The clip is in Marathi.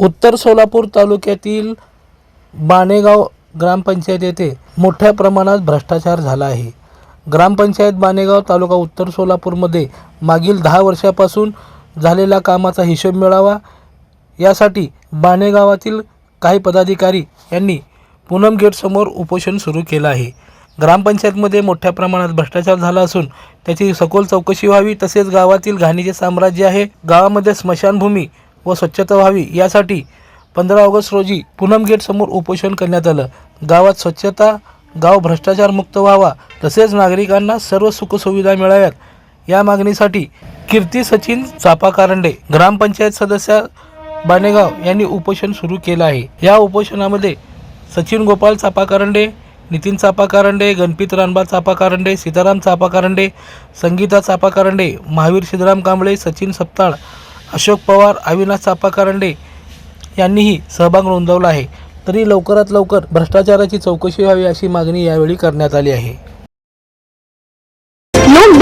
उत्तर सोलापूर तालुक्यातील बाणेगाव ग्रामपंचायत येथे मोठ्या प्रमाणात भ्रष्टाचार झाला आहे. ग्रामपंचायत बाणेगाव तालुका उत्तर सोलापूरमध्ये मागील दहा वर्षापासून झालेल्या कामाचा हिशोब मिळावा यासाठी बाणेगावातील काही पदाधिकारी यांनी पूनम गेटसमोर उपोषण सुरू केलं आहे. ग्रामपंचायतमध्ये मोठ्या प्रमाणात भ्रष्टाचार झाला असून त्याची सखोल चौकशी व्हावी तसेच गावातील घाणीचे साम्राज्य आहे. गावामध्ये स्मशानभूमी व स्वच्छता व्हावी यासाठी पंधरा ऑगस्ट रोजी पूनम गेटसमोर उपोषण करण्यात आलं. गावात स्वच्छता गाव भ्रष्टाचारमुक्त व्हावा तसेच नागरिकांना सर्व सुखसुविधा मिळाव्यात या मागणीसाठी कीर्ती सचिन चापा कारंडे ग्रामपंचायत सदस्या बाणेगाव यांनी उपोषण सुरू केलं आहे. या उपोषणामध्ये सचिन गोपाल चापा कारंडे नितीन चापा कारंडे गणपित रानबा चापा कारंडे सीताराम चापा कारंडे संगीता चापा कारंडे महावीर सिद्धराम कांबळे सचिन सप्ताळ अशोक पवार अविनाश चापा कारंडे यांनीही सहभाग नोंदवला आहे. तरी लवकरात लवकर भ्रष्टाचाराची चौकशी व्हावी अशी मागणी यावेळी करण्यात आली आहे.